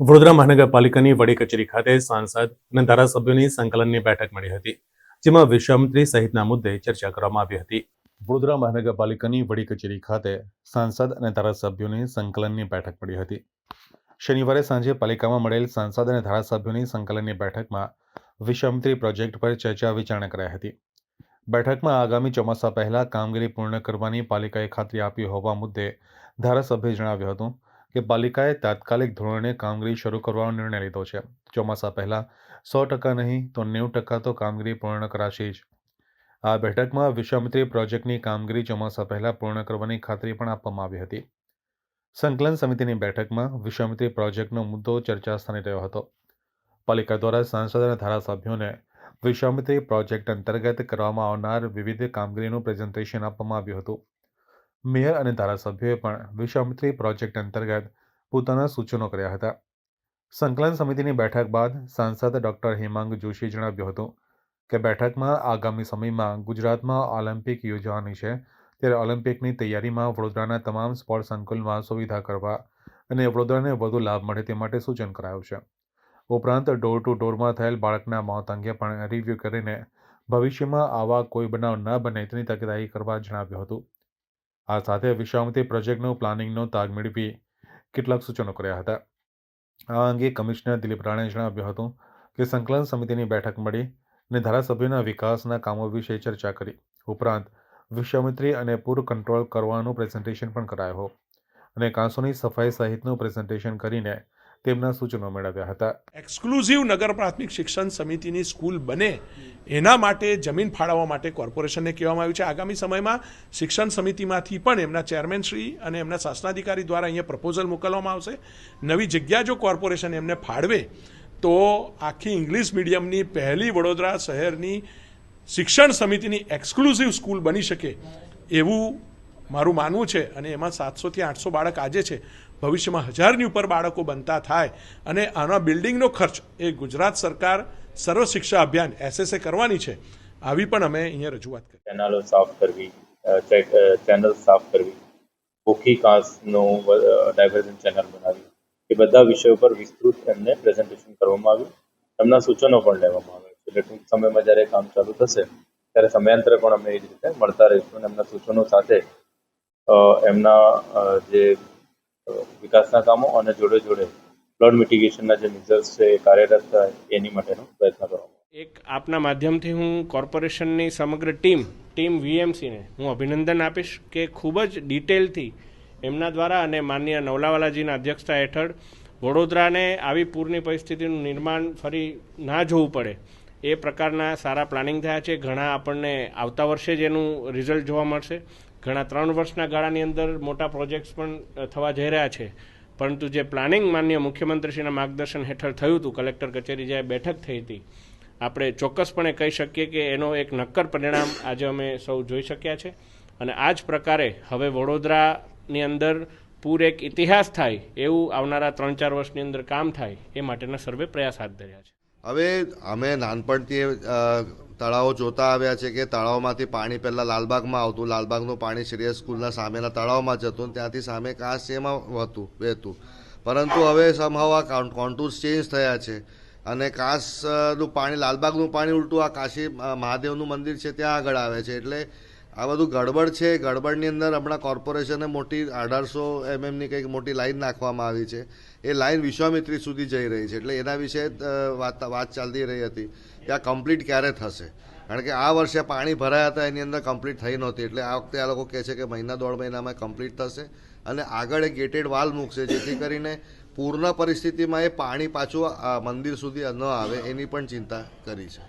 વડોદરા મહાનગરપાલિકાની વડી કચેરી ખાતે સાંસદ અને ધારાસભ્યોની સંકલનની બેઠક મળી હતી, જેમાં વિશ્વામિત્રી સહિતના મુદ્દે ચર્ચા કરવામાં આવી હતી. વડોદરા મહાનગરપાલિકાની વડી કચેરી ખાતે સાંસદ અને ધારાસભ્યોની સંકલનની બેઠક મળી હતી. શનિવારે સાંજે પાલિકામાં મળેલ સાંસદ અને ધારાસભ્યોની સંકલનની બેઠકમાં વિશ્વામિત્રી પ્રોજેક્ટ પર ચર્ચા વિચારણા કરાઈ હતી. બેઠકમાં આગામી ચોમાસા પહેલા કામગીરી પૂર્ણ કરવાની પાલિકાએ ખાતરી આપી હોવા મુદ્દે ધારાસભ્યે જણાવ્યું હતું કે પાલિકાએ તાત્કાલિક ધોરણે કામગીરી શરૂ કરવાનો નિર્ણય લીધો છે. ચોમાસા પહેલા સો ટકા નહીં તો નેવું ટકા તો કામગીરી પૂર્ણ કરાશે જ. આ બેઠકમાં વિશ્વામિત્રી પ્રોજેક્ટની કામગીરી ચોમાસા પહેલા પૂર્ણ કરવાની ખાતરી પણ આપવામાં આવી હતી. સંકલન સમિતિની બેઠકમાં વિશ્વામિત્રી પ્રોજેક્ટનો મુદ્દો ચર્ચા સ્થાને રહ્યો હતો. પાલિકા દ્વારા સાંસદ અને ધારાસભ્યોને વિશ્વામિત્રી પ્રોજેક્ટ અંતર્ગત કરવામાં આવનાર વિવિધ કામગીરીનું પ્રેઝન્ટેશન આપવામાં આવ્યું હતું. મેયર અને ધારાસભ્યોએ પણ વિશ્વામિત્રી પ્રોજેક્ટ અંતર્ગત પોતાના સૂચનો કર્યા હતા. સંકલન સમિતિની બેઠક બાદ સાંસદ ડોક્ટર હેમાંગ જોશીએ જણાવ્યું હતું કે બેઠકમાં આગામી સમયમાં ગુજરાતમાં ઓલિમ્પિક યોજવાની છે ત્યારે ઓલિમ્પિકની તૈયારીમાં વડોદરાના તમામ સ્પોર્ટ સંકુલમાં સુવિધા કરવા અને વડોદરાને વધુ લાભ મળે તે માટે સૂચન કરાયું છે. ઉપરાંત ડોર ટુ ડોરમાં થયેલ બાળકના મોત અંગે પણ રિવ્યૂ કરીને ભવિષ્યમાં આવા કોઈ બનાવ ન બને તેની તકેદારી કરવા જણાવ્યું હતું. આ સાથે વિશ્વામિત્રી પ્રોજેક્ટનું પ્લાનિંગનો તાગ મેળવી કેટલાક સૂચનો કર્યા હતા. આ અંગે કમિશનર દિલીપ રાણે જણાવ્યું હતું કે સંકલન સમિતિની બેઠક મળી અને ધારાસભ્યોના વિકાસના કામો વિશે ચર્ચા કરી. ઉપરાંત વિશ્વામિત્રી અને પૂર કંટ્રોલ કરવાનું પ્રેઝન્ટેશન પણ કરાયો. અને કાંસોની સફાઈ સહિતનું પ્રેઝન્ટેશન કરીને તેમના સૂચનો મેળવ્યા હતા. એક્સક્લુઝિવ નગર પ્રાથમિક શિક્ષણ સમિતિની સ્કૂલ બને એના માટે જમીન ફાળવવા માટે કોર્પોરેશનને કહેવામાં આવ્યું છે. આગામી સમયમાં શિક્ષણ સમિતિમાંથી પણ એમના ચેરમેન શ્રી અને એમના શાસનાધિકારી દ્વારા અહીંયા પ્રપોઝલ મોકલવામાં આવશે. નવી જગ્યા જો કોર્પોરેશન એમને ફાળવે, તો આખી ઇંગ્લિશ મીડિયમની પહેલી વડોદરા શહેરની શિક્ષણ સમિતિની એક્સક્લુઝિવ સ્કૂલ બની શકે એવું મારું માનવું છે અને એમાં સાતસોથી આઠસો બાળક આજે છે. ભવિષ્યમાં હજારની ઉપર બાળકો બનતા થાય અને આના બિલ્ડિંગનો ખર્ચ એ ગુજરાત સરકાર સર્વ શિક્ષા અભિયાન એસએસએ કરવાની છે. આવી પણ અમે અહીંયા રજૂઆત કરી. ચેનલો સાફ કરવી ચેનલ સાફ કરવી, ભૂખી કાંસનું ડાયવર્ઝન ચેનલ બનાવી, એ બધા વિષયો પર વિસ્તૃત એમને પ્રેઝન્ટેશન કરવામાં આવ્યું. એમના સૂચનો પણ લેવામાં આવ્યા એટલે ટૂંક સમયમાં જ્યારે કામ ચાલુ થશે, ત્યારે સમયાંતરે પણ અમે એ રીતે મળતા રહીશું અને એમના સૂચનો સાથે એમના જે વિકાસના કામો અને જોડે જોડે ફ્લડ મિટિગેશનના જે મેજર્સ છે, એ કાર્યરત થાય, એની માટેનો પ્રયત્ન કરવામાં એક આપના માધ્યમથી હું કોર્પોરેશનની સમગ્ર ટીમ ટીમ વીએમસીને હું અભિનંદન આપીશ કે ખૂબ જ ડિટેલથી એમના દ્વારા અને માન્ય નવલાવાલાજીના અધ્યક્ષતા હેઠળ વડોદરાને આવી પૂરની પરિસ્થિતિનું નિર્માણ ફરી ના જોવું પડે. એ પ્રકારના સારા પ્લાનિંગ થયા છે. ઘણા આપણને આવતા વર્ષે જ એનું રિઝલ્ટ જોવા મળશે. ઘણા ત્રણ વર્ષના ગાળાની અંદર મોટા પ્રોજેક્ટ્સ પણ થવા જઈ રહ્યા છે. પરંતુ જે પ્લાનિંગ માન્ય મુખ્યમંત્રીશ્રીના માર્ગદર્શન હેઠળ થયું હતું, કલેક્ટર કચેરી જ્યારે બેઠક થઈ હતી, આપણે ચોક્કસપણે કહી શકીએ કે એનો એક નક્કર પરિણામ આજે અમે સૌ જોઈ શક્યા છે. અને આ જ પ્રકારે હવે વડોદરાની અંદર પૂર એક ઇતિહાસ થાય, એવું આવનારા ત્રણ ચાર વર્ષની અંદર કામ થાય, એ માટેના સર્વે પ્રયાસ હાથ ધર્યા છે. હવે અમે નાનપણથી તળાવો જોતા આવ્યા છે કે તળાવમાંથી પાણી પહેલાં લાલબાગમાં આવતું, લાલબાગનું પાણી શ્રેયસ સ્કૂલના સામેના તળાવમાં જતું ત્યાંથી સામે કાંસ છે એમાં વહતું વહેતું. પરંતુ હવે સમહાવ આ કોન્ટુર્સ ચેન્જ થયા છે અને કાંસનું પાણી, લાલબાગનું પાણી ઉલટું આ કાશી મહાદેવનું મંદિર છે ત્યાં આગળ આવે છે. એટલે આ બધું ગડબડ છે. ગડબડની અંદર હમણાં કોર્પોરેશને મોટી અઢારસો એમએમની કંઈક મોટી લાઈન નાખવામાં આવી છે. એ લાઈન વિશ્વામિત્રી સુધી જઈ રહી છે. એટલે એના વિશે વાત વાત ચાલતી રહી હતી કે આ કમ્પ્લીટ ક્યારે થશે? કારણ કે આ વર્ષે પાણી ભરાયા હતા, એની અંદર કમ્પ્લીટ થઈ નહોતી. એટલે આ વખતે આ લોકો કહે છે કે મહિના દોઢ મહિનામાં કમ્પ્લીટ થશે અને આગળ એક ગેટેડ વાલ મૂકશે, જેથી કરીને પૂર્ણ પરિસ્થિતિમાં એ પાણી પાછું મંદિર સુધી ન આવે એની પણ ચિંતા કરી છે.